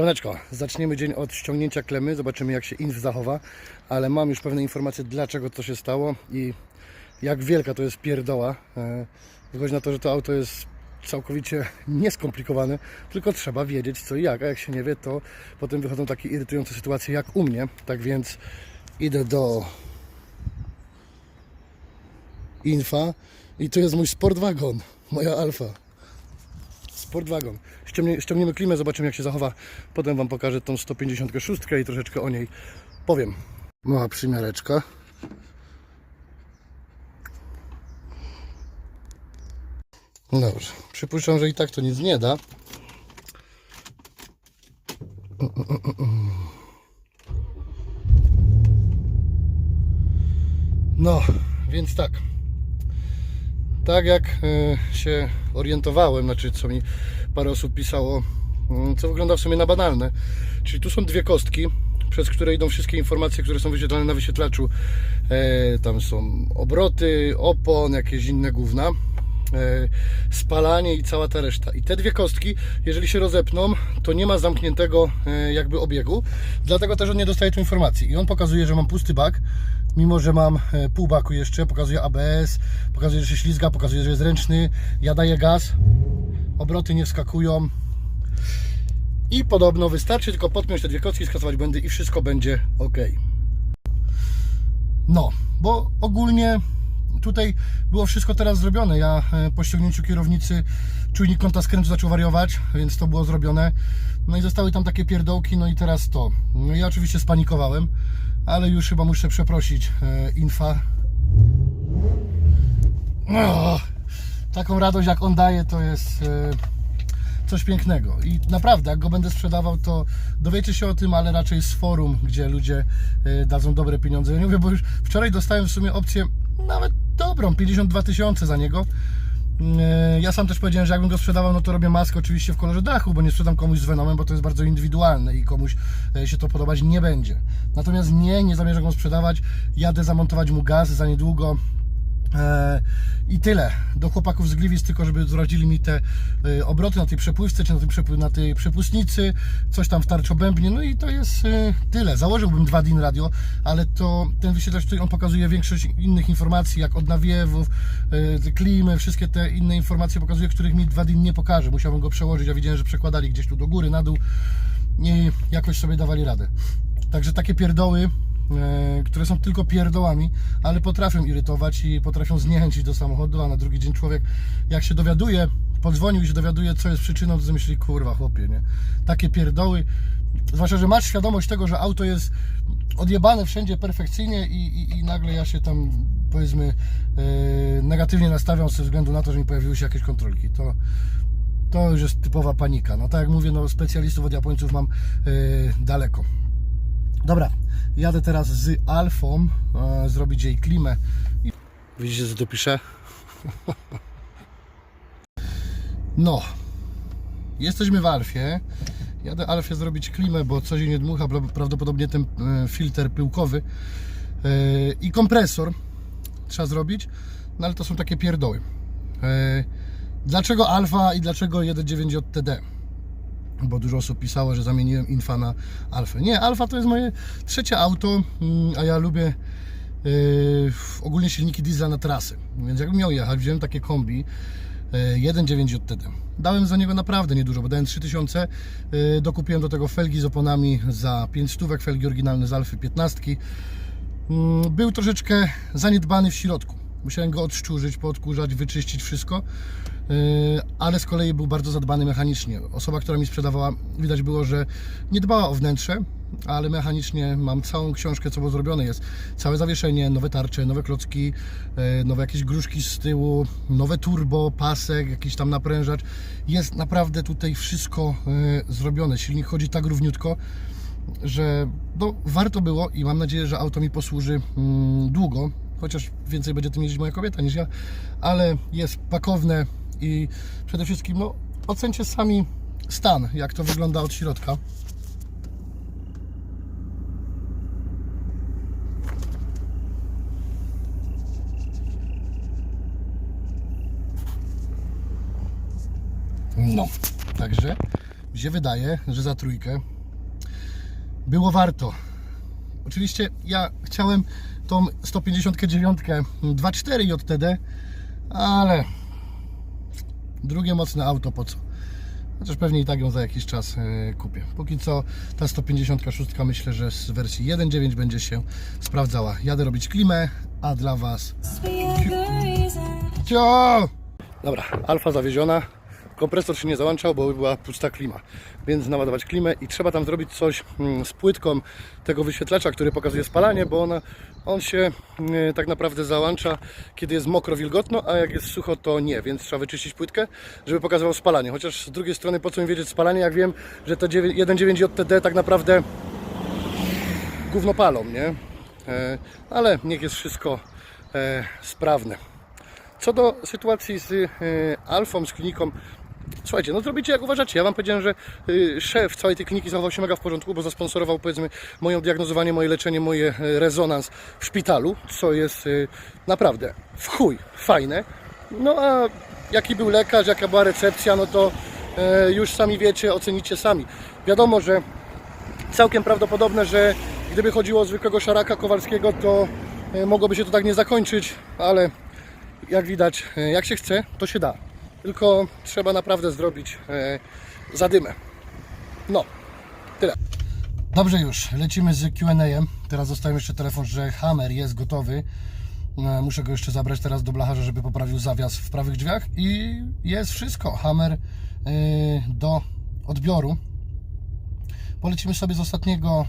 Siemaneczko, zaczniemy dzień od ściągnięcia klemy, zobaczymy jak się inf zachowa, ale mam już pewne informacje dlaczego to się stało i jak wielka to jest pierdoła. E, Wychodzi na to, że to auto jest całkowicie nieskomplikowane, tylko trzeba wiedzieć co i jak, a jak się nie wie, to potem wychodzą takie irytujące sytuacje jak u mnie, tak więc idę do Infa i to jest mój Sportwagon, moja Alfa. Sportwagon. Ściągnie, ściągniemy klimę, zobaczymy jak się zachowa. Potem Wam pokażę tą 156 i troszeczkę o niej powiem. Mała przymiareczka. Dobrze, przypuszczam, że i tak to nic nie da. No, więc tak. Tak jak e, się orientowałem, znaczy co mi parę osób pisało, mm, co wygląda w sumie na banalne. Czyli tu są dwie kostki, przez które idą wszystkie informacje, które są wyświetlane na wyświetlaczu. E, tam są obroty, opon, jakieś inne gówna. E, spalanie i cała ta reszta. I te dwie kostki, jeżeli się rozepną, to nie ma zamkniętego e, jakby obiegu. Dlatego też on nie dostaje tu informacji. I on pokazuje, że mam pusty bak, mimo że mam e, pół baku jeszcze. Pokazuje ABS, pokazuje, że się ślizga, pokazuje, że jest ręczny. Ja daję gaz, obroty nie wskakują. I podobno wystarczy tylko podpiąć te dwie kostki, skasować błędy i wszystko będzie ok. No, bo ogólnie tutaj było wszystko teraz zrobione. Ja e, po ściągnięciu kierownicy czujnik kąta skrętu zaczął wariować, więc to było zrobione. No i zostały tam takie pierdołki, no i teraz to. No ja oczywiście spanikowałem, ale już chyba muszę przeprosić e, Infa. No, taką radość jak on daje to jest e, coś pięknego. I naprawdę, jak go będę sprzedawał, to dowiecie się o tym, ale raczej z forum, gdzie ludzie dadzą dobre pieniądze. Ja nie mówię, bo już wczoraj dostałem w sumie opcję nawet dobrą, 52 tysiące za niego. E, Ja sam też powiedziałem, że jakbym go sprzedawał, no to robię maskę oczywiście w kolorze dachu, bo nie sprzedam komuś z Venomem, bo to jest bardzo indywidualne i komuś e, się to podobać nie będzie. Natomiast nie, nie zamierzam go sprzedawać. Jadę zamontować mu gaz za niedługo. E, I tyle. Do chłopaków z Gliwic, tylko żeby zrodzili mi te e, obroty na tej przepływce, czy na tej, przepły, na tej przepustnicy, coś tam w tarczobębnie, no i to jest e, tyle. Założyłbym dwa DIN radio, ale to ten wyświetlacz tutaj on pokazuje większość innych informacji, jak od nawiewów, klimy, wszystkie te inne informacje pokazuje, których mi dwa DIN nie pokaże. Musiałbym go przełożyć, ja widziałem, że przekładali gdzieś tu do góry, na dół i jakoś sobie dawali radę. Także takie pierdoły które są tylko pierdołami, ale potrafią irytować i potrafią zniechęcić do samochodu, a na drugi dzień człowiek, jak się dowiaduje, podzwonił i się dowiaduje, co jest przyczyną, to myśli, kurwa chłopie, nie? Takie pierdoły, zwłaszcza, że masz świadomość tego, że auto jest odjebane wszędzie perfekcyjnie i, i, i nagle ja się tam, powiedzmy, e, negatywnie nastawiam ze względu na to, że mi pojawiły się jakieś kontrolki. To, to już jest typowa panika. No tak jak mówię, no specjalistów od Japońców mam e, daleko. Dobra, jadę teraz z Alfą e, zrobić jej klimę. I... Widzicie co tu piszę? no, jesteśmy w Alfie. Jadę Alfie zrobić klimę, bo coś jej nie dmucha, pra- prawdopodobnie ten e, filtr pyłkowy e, i kompresor trzeba zrobić, no ale to są takie pierdoły. E, Dlaczego Alfa i dlaczego 1.9 JTD? Bo dużo osób pisało, że zamieniłem Infa na Alfę. Nie, Alfa to jest moje trzecie auto, mm, a ja lubię yy, ogólnie silniki diesla na trasy. Więc jakbym miał jechać, wziąłem takie kombi yy, 1.9 JTD. Dałem za niego naprawdę niedużo, bo dałem 3000, yy, dokupiłem do tego felgi z oponami za 5 stówek, felgi oryginalne z Alfy 15. Mm, Był troszeczkę zaniedbany w środku. Musiałem go odszczurzyć, poodkurzać, wyczyścić wszystko, Yy, ale z kolei był bardzo zadbany mechanicznie. Osoba, która mi sprzedawała, widać było, że nie dbała o wnętrze, ale mechanicznie mam całą książkę, co było zrobione. Jest całe zawieszenie, nowe tarcze, nowe klocki, yy, nowe jakieś gruszki z tyłu, nowe turbo, pasek, jakiś tam naprężacz. Jest naprawdę tutaj wszystko yy, zrobione. Silnik chodzi tak równiutko, że no, warto było i mam nadzieję, że auto mi posłuży mm, długo, chociaż więcej będzie tym jeździć moja kobieta niż ja, ale jest pakowne i przede wszystkim no, ocencie sami stan, jak to wygląda od środka. No, także mi się wydaje, że za trójkę było warto. Oczywiście ja chciałem tą 159 2.4 JTD, ale drugie mocne auto po co? Chociaż pewnie i tak ją za jakiś czas e, kupię. Póki co ta 156 myślę, że z wersji 1.9 będzie się sprawdzała. Jadę robić klimę, a dla Was Cio! Dobra, alfa zawieziona. Kompresor się nie załączał, bo była pusta klima. Więc naładować klimę i trzeba tam zrobić coś mm, z płytką tego wyświetlacza, który pokazuje spalanie, bo ona, on się mm, tak naprawdę załącza, kiedy jest mokro, wilgotno, a jak jest sucho, to nie. Więc trzeba wyczyścić płytkę, żeby pokazywał spalanie. Chociaż z drugiej strony, po co mi wiedzieć spalanie, jak wiem, że to 1.9 JTD tak naprawdę gówno palą, nie? E, ale niech jest wszystko e, sprawne. Co do sytuacji z y, Alfą, z kliniką, słuchajcie, no zrobicie jak uważacie. Ja Wam powiedziałem, że y, szef całej tej kliniki zachował się mega w porządku, bo zasponsorował powiedzmy moje diagnozowanie, moje leczenie, moje y, rezonans w szpitalu, co jest y, naprawdę w chuj fajne. No a jaki był lekarz, jaka była recepcja, no to y, już sami wiecie, ocenicie sami. Wiadomo, że całkiem prawdopodobne, że gdyby chodziło o zwykłego szaraka Kowalskiego, to e, mogłoby się to tak nie zakończyć, ale jak widać, e, jak się chce, to się da. Tylko trzeba naprawdę zrobić e, zadymę. No, tyle. Dobrze już, lecimy z Q&A. Teraz zostałem jeszcze telefon, że Hammer jest gotowy. E, Muszę go jeszcze zabrać teraz do blacharza, żeby poprawił zawias w prawych drzwiach i jest wszystko. Hammer e, do odbioru polecimy sobie z ostatniego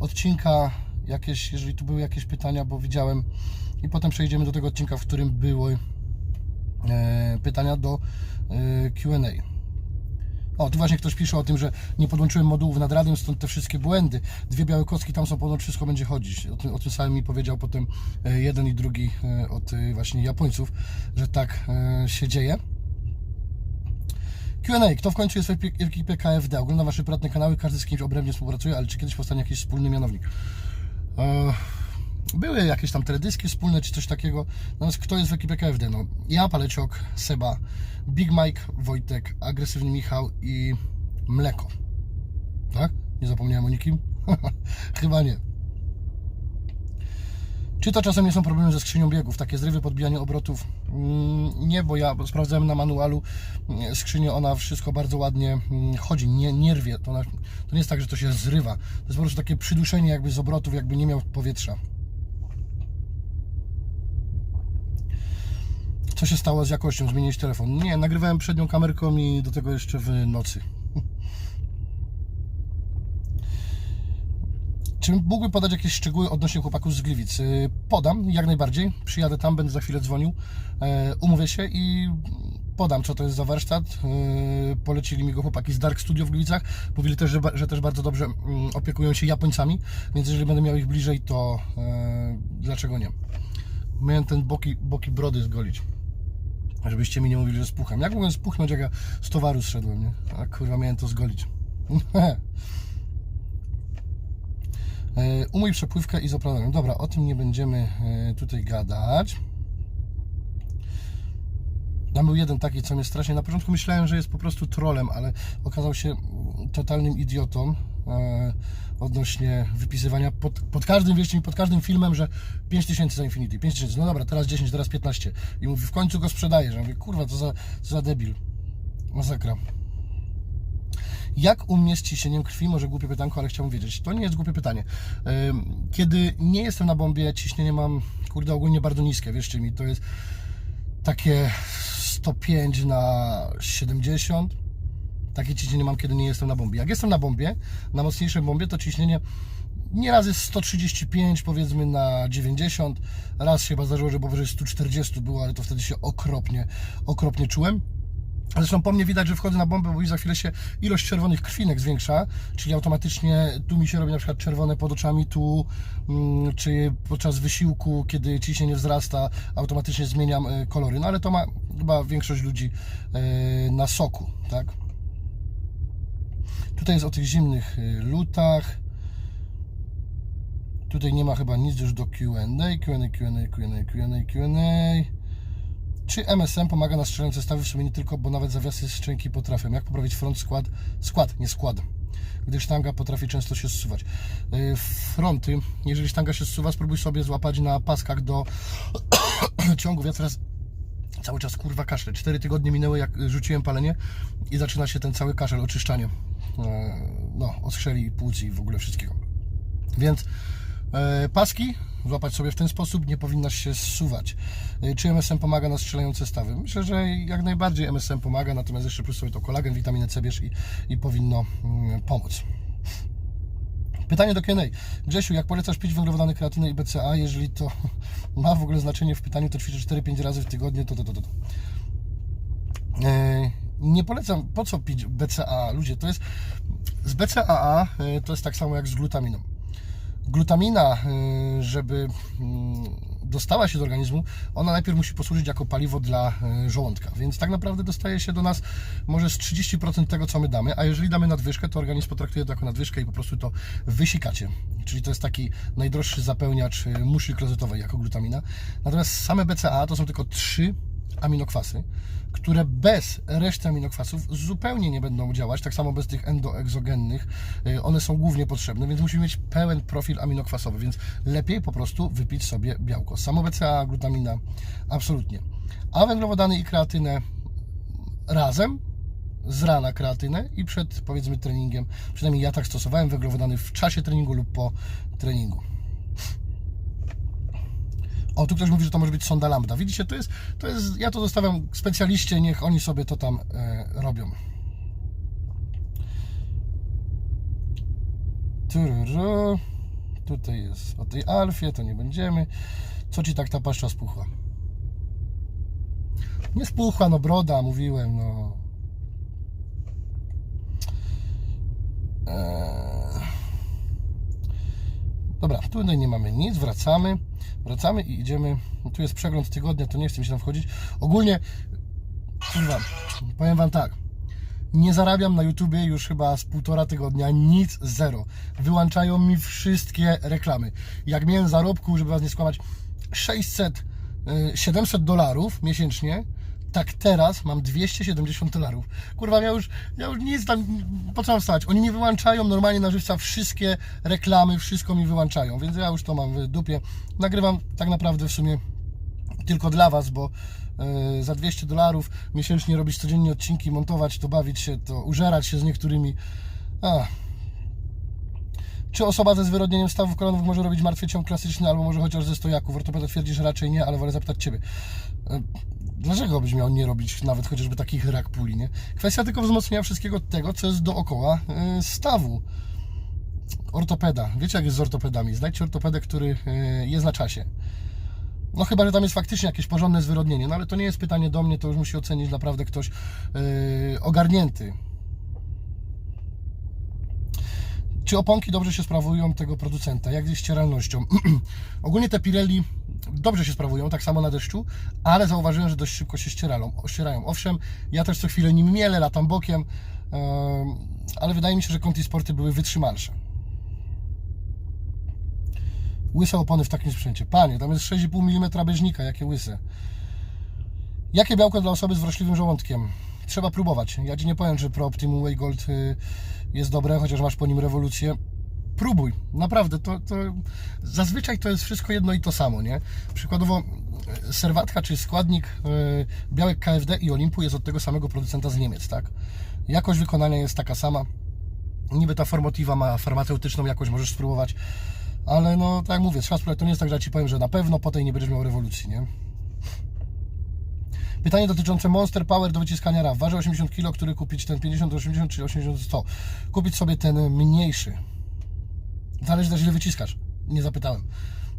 odcinka jakieś, jeżeli tu były jakieś pytania, bo widziałem i potem przejdziemy do tego odcinka, w którym były pytania do e, Q&A. O, tu właśnie ktoś pisze o tym, że nie podłączyłem modułów nad radiem, stąd te wszystkie błędy. Dwie białe kostki tam są, ponoć wszystko będzie chodzić. O tym, o tym samym mi powiedział potem e, jeden i drugi e, od e, właśnie Japońców, że tak e, się dzieje. Q&A. Kto w końcu jest w ekipie KFD? Oglądam Wasze prywatne kanały, każdy z kimś obrębnie współpracuje, ale czy kiedyś powstanie jakiś wspólny mianownik? E, Były jakieś tam teledyski wspólne, czy coś takiego. Natomiast kto jest w ekipie KFD? No, ja, Paleciok, Seba, Big Mike, Wojtek, Agresywny Michał i Mleko. Tak? Nie zapomniałem o nikim? Chyba nie. Czy to czasem nie są problemy ze skrzynią biegów? Takie zrywy, podbijanie obrotów? Mm, Nie, bo ja sprawdzałem na manualu mm, skrzynię, ona wszystko bardzo ładnie mm, chodzi, nie, nie rwie. To, to nie jest tak, że to się zrywa. To jest po prostu takie przyduszenie jakby z obrotów, jakby nie miał powietrza. Co się stało z jakością? Zmieniłeś telefon? Nie, nagrywałem przednią kamerką i do tego jeszcze w nocy. Czy mógłby podać jakieś szczegóły odnośnie chłopaków z Gliwic? Y, Podam, jak najbardziej. Przyjadę tam, będę za chwilę dzwonił. E, Umówię się i podam, co to jest za warsztat. E, Polecili mi go chłopaki z Dark Studio w Gliwicach. Mówili też, że, że też bardzo dobrze mm, opiekują się Japońcami, więc jeżeli będę miał ich bliżej, to e, dlaczego nie? Miałem ten boki, boki brody zgolić. Żebyście mi nie mówili, że spucham. Jak mogłem spuchnąć, jak ja z towaru zszedłem, nie? A kurwa, miałem to zgolić. E, Umyj przepływkę izopronem. Dobra, o tym nie będziemy e, tutaj gadać. Tam był jeden taki, co mnie strasznie... Na początku myślałem, że jest po prostu trolem, ale okazał się totalnym idiotą odnośnie wypisywania pod, pod każdym, wierzcie mi, pod każdym filmem, że 5000 za Infinity, 5000, no dobra, teraz 10, teraz 15 i mówi, w końcu go sprzedajesz. Ja mówię, kurwa, co za, za debil. Masakra. Jak umieść ciśnieniem krwi? Może głupie pytanko, ale chciałbym wiedzieć. To nie jest głupie pytanie. Kiedy nie jestem na bombie, ciśnienie mam, kurde, ogólnie bardzo niskie, wierzcie mi, to jest takie 105 na 70. Takie ciśnienie mam, kiedy nie jestem na bombie. Jak jestem na bombie, na mocniejszej bombie, to ciśnienie nieraz jest 135 powiedzmy na 90. Raz się chyba zdarzyło, że powyżej 140 było, ale to wtedy się okropnie, okropnie czułem. Zresztą po mnie widać, że wchodzę na bombę, bo i za chwilę się ilość czerwonych krwinek zwiększa, czyli automatycznie tu mi się robi na przykład czerwone pod oczami, tu mm, czy podczas wysiłku, kiedy ciśnienie wzrasta, automatycznie zmieniam e, kolory. No ale to ma chyba większość ludzi e, na soku, tak? Tutaj jest o tych zimnych e, lutach. Tutaj nie ma chyba nic już do Q&A, Q&A, Q&A, Q&A, Q&A, Q&A. Czy MSM pomaga na strzelające zestawy? W sumie nie tylko, bo nawet zawiasy szczęki potrafią. Jak poprawić front skład? Skład, nie skład. Gdy sztanga potrafi często się zsuwać. Yy, Fronty, jeżeli sztanga się zsuwa, spróbuj sobie złapać na paskach do ciągów. Ja teraz cały czas kurwa kaszle. Cztery tygodnie minęły, jak rzuciłem palenie i zaczyna się ten cały kaszel, oczyszczanie. Yy, No, oskrzeli płuc i w ogóle wszystkiego. Więc e, paski złapać sobie w ten sposób, nie powinnaś się zsuwać. E, Czy MSM pomaga na strzelające stawy? Myślę, że jak najbardziej MSM pomaga, natomiast jeszcze plus sobie to kolagen, witaminę C bierz i, i powinno mm, pomóc. Pytanie do Q&A. Grzesiu, jak polecasz pić węglowodany, kreatynę i BCA, jeżeli to ma w ogóle znaczenie w pytaniu, to ćwiczę 4-5 razy w tygodniu, to to, to, to. E, Nie polecam, po co pić BCA? Ludzie, to jest z BCAA e, to jest tak samo jak z glutaminą. Glutamina, e, żeby mm, dostała się do organizmu, ona najpierw musi posłużyć jako paliwo dla e, żołądka, więc tak naprawdę dostaje się do nas może z 30% tego, co my damy, a jeżeli damy nadwyżkę, to organizm potraktuje to jako nadwyżkę i po prostu to wysikacie. Czyli to jest taki najdroższy zapełniacz e, muszli klozetowej jako glutamina. Natomiast same BCA to są tylko trzy aminokwasy, które bez reszty aminokwasów zupełnie nie będą działać, tak samo bez tych endoegzogennych. Y, One są głównie potrzebne, więc musimy mieć pełen profil aminokwasowy, więc lepiej po prostu wypić sobie białko. Samo BCA, glutamina, absolutnie. A węglowodany i kreatynę razem z rana kreatynę i przed powiedzmy treningiem, przynajmniej ja tak stosowałem węglowodany w czasie treningu lub po treningu. O, tu ktoś mówi, że to może być sonda lambda. Widzicie, to jest, to jest ja to zostawiam specjaliście, niech oni sobie to tam e, robią. Tururu. Tutaj jest o tej alfie, to nie będziemy. Co ci tak ta paszcza spuchła? Nie spuchła, no broda, mówiłem, no. Eee. Dobra, tutaj nie mamy nic, wracamy. Wracamy i idziemy. Tu jest przegląd tygodnia, to nie chcę mi się tam wchodzić. Ogólnie, kurwa, powiem Wam tak. Nie zarabiam na YouTubie już chyba z półtora tygodnia, nic, zero. Wyłączają mi wszystkie reklamy. Jak miałem zarobku, żeby Was nie skłamać, 600, y, 700 dolarów miesięcznie, tak teraz mam 270 dolarów. Kurwa, ja już, ja już nic tam, po co stać? Oni mi wyłączają normalnie na żywca wszystkie reklamy, wszystko mi wyłączają, więc ja już to mam w dupie. Nagrywam tak naprawdę w sumie tylko dla Was, bo e, za 200 dolarów miesięcznie robić codziennie odcinki, montować to, bawić się to, użerać się z niektórymi. A. Czy osoba ze zwyrodnieniem stawów kolanowych może robić martwy ciąg klasyczny, albo może chociaż ze stojaków? Ortopeda twierdzi, że raczej nie, ale wolę zapytać Ciebie. E, Dlaczego byś miał nie robić nawet chociażby takich rak puli, nie? Kwestia tylko wzmocnienia wszystkiego tego, co jest dookoła e, stawu. Ortopeda. Wiecie, jak jest z ortopedami? Znajdźcie ortopedę, który e, jest na czasie. No chyba, że tam jest faktycznie jakieś porządne zwyrodnienie, no ale to nie jest pytanie do mnie, to już musi ocenić naprawdę ktoś yy, ogarnięty. Czy oponki dobrze się sprawują tego producenta? Jak z ścieralnością? Ogólnie te Pirelli dobrze się sprawują, tak samo na deszczu, ale zauważyłem, że dość szybko się ścierają. ścierają. Owszem, ja też co chwilę nim mielę, latam bokiem, yy, ale wydaje mi się, że Conti Sporty były wytrzymalsze. Łyse opony w takim sprzęcie. Panie, tam jest 6,5 mm beżnika, jakie łyse. Jakie białko dla osoby z wrażliwym żołądkiem? Trzeba próbować. Ja Ci nie powiem, że Pro Optimum Whey Gold y, jest dobre, chociaż masz po nim rewolucję. Próbuj, naprawdę, to, to zazwyczaj to jest wszystko jedno i to samo, nie? Przykładowo y, serwatka czy składnik y, białek KFD i Olimpu jest od tego samego producenta z Niemiec, tak? Jakość wykonania jest taka sama. Niby ta Formotiva ma farmaceutyczną jakość, możesz spróbować. Ale no, tak jak mówię, trzeba spróbować. To nie jest tak, że ja Ci powiem, że na pewno potem nie będziesz miał rewolucji, nie? Pytanie dotyczące Monster Power do wyciskania RAW. Waży 80 kg, który kupić ten 50 80 czy 80 100? Kupić sobie ten mniejszy. Zależy też ile wyciskasz. Nie zapytałem.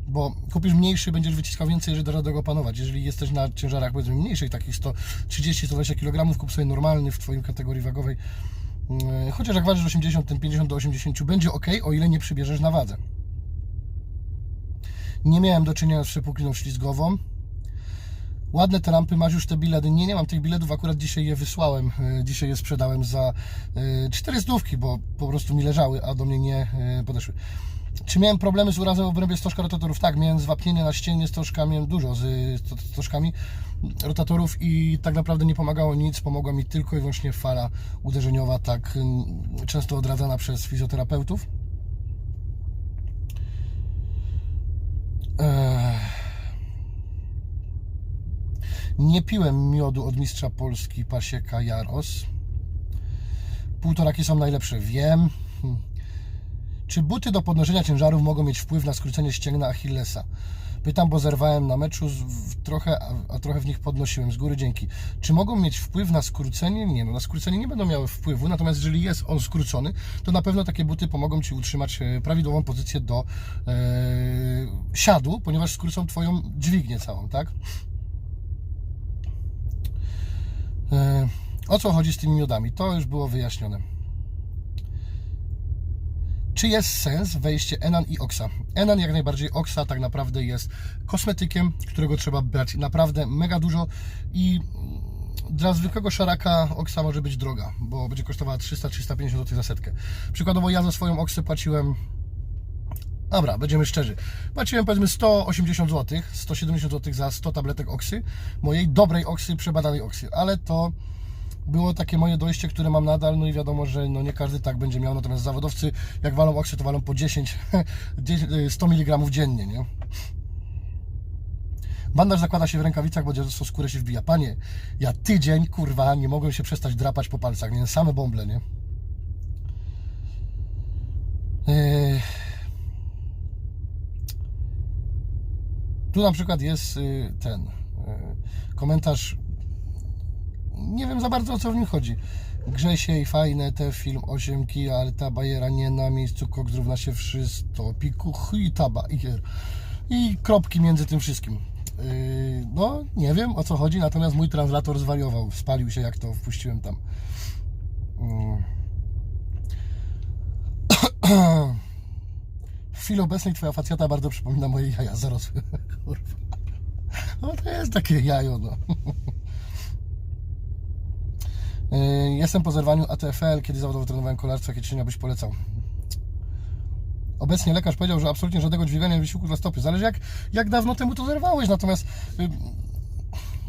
Bo kupisz mniejszy, będziesz wyciskał więcej, jeżeli radę go opanować. Jeżeli jesteś na ciężarach powiedzmy mniejszych, takich 130-120 kg, kup sobie normalny w Twoim kategorii wagowej. Yy, Chociaż jak ważysz 80, ten 50 do 80 będzie ok, o ile nie przybierzesz na wadze. Nie miałem do czynienia z przepukliną ślizgową. Ładne te lampy, masz już te bilety? Nie, nie mam tych biletów, akurat dzisiaj je wysłałem. E, Dzisiaj je sprzedałem za e, cztery stówki, bo po prostu mi leżały, a do mnie nie e, podeszły. Czy miałem problemy z urazem w obrębie stożka rotatorów? Tak, miałem zwapnienie na ścienie stożka, miałem dużo z sto- stożkami rotatorów i tak naprawdę nie pomagało nic, pomogła mi tylko i wyłącznie fala uderzeniowa, tak często odradzana przez fizjoterapeutów. Ech. Nie piłem miodu od mistrza Polski Pasieka Jaros. Półtoraki są najlepsze, wiem. Hm. Czy buty do podnoszenia ciężarów mogą mieć wpływ na skrócenie ścięgna Achillesa? Pytam, bo zerwałem na meczu trochę, a, a trochę w nich podnosiłem. Z góry dzięki. Czy mogą mieć wpływ na skrócenie? Nie, no na skrócenie nie będą miały wpływu, natomiast jeżeli jest on skrócony, to na pewno takie buty pomogą Ci utrzymać e, prawidłową pozycję do e, siadu, ponieważ skrócą Twoją dźwignię całą, tak? E, o co chodzi z tymi miodami? To już było wyjaśnione. Czy jest sens wejście Enan i Oxa? Enan jak najbardziej, Oxa tak naprawdę jest kosmetykiem, którego trzeba brać naprawdę mega dużo i dla zwykłego szaraka Oxa może być droga, bo będzie kosztowała 300-350 zł za setkę. Przykładowo ja za swoją Oxę płaciłem Dobra, będziemy szczerzy. Płaciłem powiedzmy 180 zł, 170 zł za 100 tabletek oksy, mojej dobrej oksy, przebadanej oksy, ale to było takie moje dojście, które mam nadal, no i wiadomo, że no nie każdy tak będzie miał, natomiast zawodowcy jak walą oksy, to walą po 10, 100 mg dziennie, nie? Bandaż zakłada się w rękawicach, bo dziadzostwo skórę się wbija. Panie, ja tydzień, kurwa, nie mogłem się przestać drapać po palcach, miałem same bąble, nie? Yy... Tu na przykład jest y, ten y, komentarz. Nie wiem za bardzo o co w nim chodzi. Grzesiej, fajne te film 8 kija, ale ta bajera nie na miejscu, koks równa się wszystko, piku, i ta bajer. I kropki między tym wszystkim. Yy, No, nie wiem o co chodzi, natomiast mój translator zwariował, spalił się jak to wpuściłem tam. Chwili obecnej twoja facjata bardzo przypomina moje jaja zarosłe. Kurwa. No to jest takie jajo, no. Yy, Jestem po zerwaniu ATFL, kiedy zawodowo trenowałem kolarstwo, jakie ćwiczenia byś polecał? Obecnie lekarz powiedział, że absolutnie żadnego dźwigania wysiłku dla stopy. Zależy jak, jak dawno temu to zerwałeś, natomiast yy,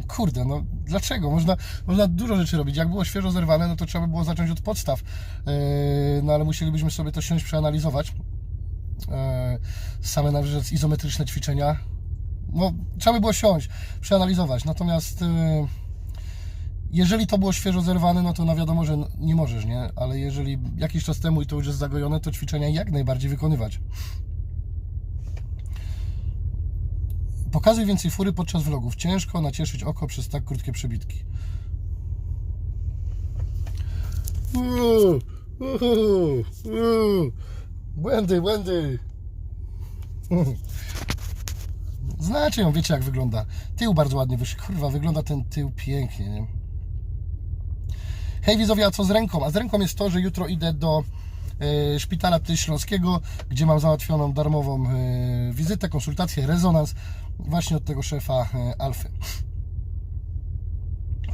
kurde, no dlaczego? Można, można dużo rzeczy robić. Jak było świeżo zerwane, no to trzeba by było zacząć od podstaw. Yy, No ale musielibyśmy sobie to siąść, przeanalizować. E, same na izometryczne ćwiczenia. No, trzeba by było siąść, przeanalizować. Natomiast e, jeżeli to było świeżo zerwane, no to na wiadomo, że nie możesz, nie? Ale jeżeli jakiś czas temu i to już jest zagojone, to ćwiczenia jak najbardziej wykonywać. Pokazuj więcej fury podczas vlogów. Ciężko nacieszyć oko przez tak krótkie przebitki. Uuu, uuu, uuu. Błędy, błędy. Znacie ją, wiecie jak wygląda. Tył bardzo ładnie wyszedł. Kurwa, wygląda ten tył pięknie, nie? Hej widzowie, a co z ręką? A z ręką jest to, że jutro idę do e, szpitala Śląskiego, gdzie mam załatwioną darmową e, wizytę, konsultację, rezonans właśnie od tego szefa e, Alfy.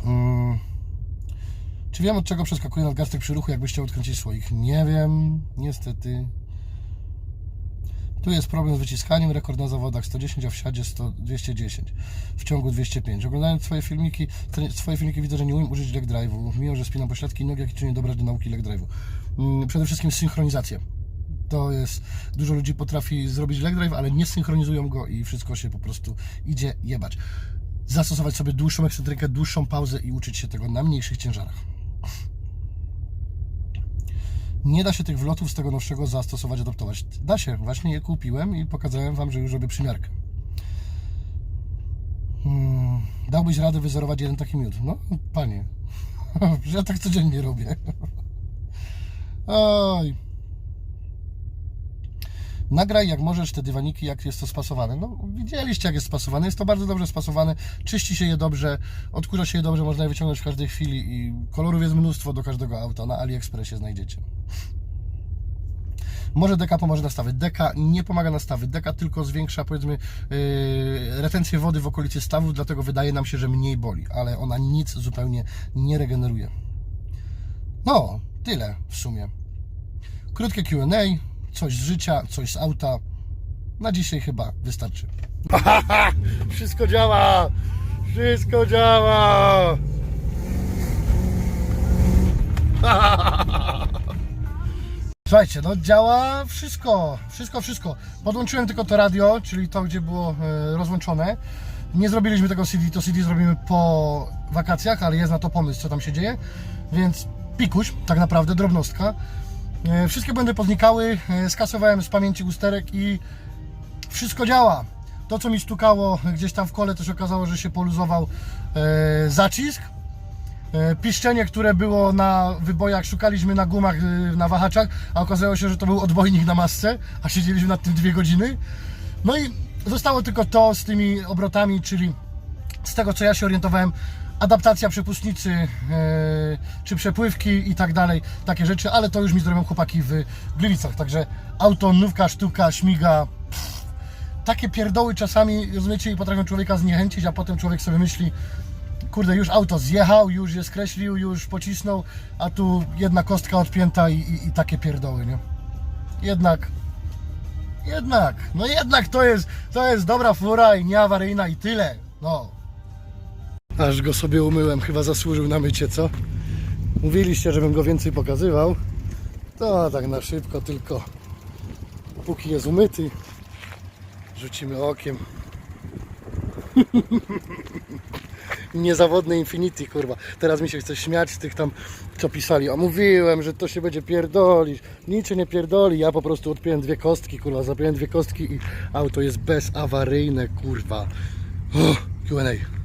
Mm. Czy wiem od czego przeskakuje nadgarstek przy ruchu, chciał odkręcić słoik? Nie wiem, niestety. Tu jest problem z wyciskaniem, rekord na zawodach 110, a w siadzie 100, 210, w ciągu 205. Oglądając Twoje filmiki, Twoje filmiki widzę, że nie umiem użyć leg drive'u, mimo że spinam pośladki i nogi, jak i czynię dobrać do nauki leg drive'u. Mm, Przede wszystkim synchronizację. To jest, dużo ludzi potrafi zrobić leg drive, ale nie synchronizują go i wszystko się po prostu idzie jebać. Zastosować sobie dłuższą ekscentrykę, dłuższą pauzę i uczyć się tego na mniejszych ciężarach. Nie da się tych wlotów z tego nowszego zastosować, adaptować. Da się, właśnie je kupiłem i pokazałem Wam, że już robię przymiarkę. Hmm, dałbyś radę wyzerować jeden taki miód? No, panie, ja tak codziennie robię. Oj. Nagraj jak możesz te dywaniki, jak jest to spasowane. No, widzieliście jak jest spasowane. Jest to bardzo dobrze spasowane. Czyści się je dobrze, odkurza się je dobrze, można je wyciągnąć w każdej chwili i kolorów jest mnóstwo do każdego auta. Na AliExpressie znajdziecie. Może deka pomoże nastawy. Deka nie pomaga nastawy. Deka tylko zwiększa, powiedzmy, yy, retencję wody w okolicy stawów, dlatego wydaje nam się, że mniej boli, ale ona nic zupełnie nie regeneruje. No, tyle w sumie. Krótkie QA. Coś z życia, coś z auta. Na dzisiaj chyba wystarczy. Wszystko działa! Wszystko działa! Słuchajcie, no działa wszystko, wszystko, wszystko. Podłączyłem tylko to radio, czyli to, gdzie było e, rozłączone. Nie zrobiliśmy tego CD, to CD zrobimy po wakacjach, ale jest na to pomysł, co tam się dzieje. Więc pikuś, tak naprawdę, drobnostka. E, wszystkie błędy poznikały, e, skasowałem z pamięci usterek i wszystko działa. To, co mi stukało gdzieś tam w kole, się okazało, że się poluzował e, zacisk. Piszczenie, które było na wybojach, szukaliśmy na gumach, na wahaczach, a okazało się, że to był odbojnik na masce, a siedzieliśmy nad tym dwie godziny. No i zostało tylko to z tymi obrotami, czyli z tego co ja się orientowałem, adaptacja przepustnicy, e, czy przepływki i tak dalej, takie rzeczy, ale to już mi zrobią chłopaki w Gliwicach, także auto, nówka, sztuka, śmiga, pff, takie pierdoły czasami, rozumiecie, i potrafią człowieka zniechęcić, a potem człowiek sobie myśli, kurde, już auto zjechał, już je skreślił, już pocisnął, a tu jedna kostka odpięta i, i, i takie pierdoły, nie? Jednak, jednak, no jednak to jest, to jest dobra fura i nieawaryjna i tyle, no. Aż go sobie umyłem, chyba zasłużył na mycie, co? Mówiliście, żebym go więcej pokazywał, to tak na szybko, tylko póki jest umyty, rzucimy okiem. niezawodny Infinity, kurwa. Teraz mi się chce śmiać z tych tam, co pisali. A mówiłem, że to się będzie pierdolić. Nic się nie pierdoli. Ja po prostu odpiąłem dwie kostki, kurwa. Zapiąłem dwie kostki i auto jest bezawaryjne, kurwa. Oh, Q&A.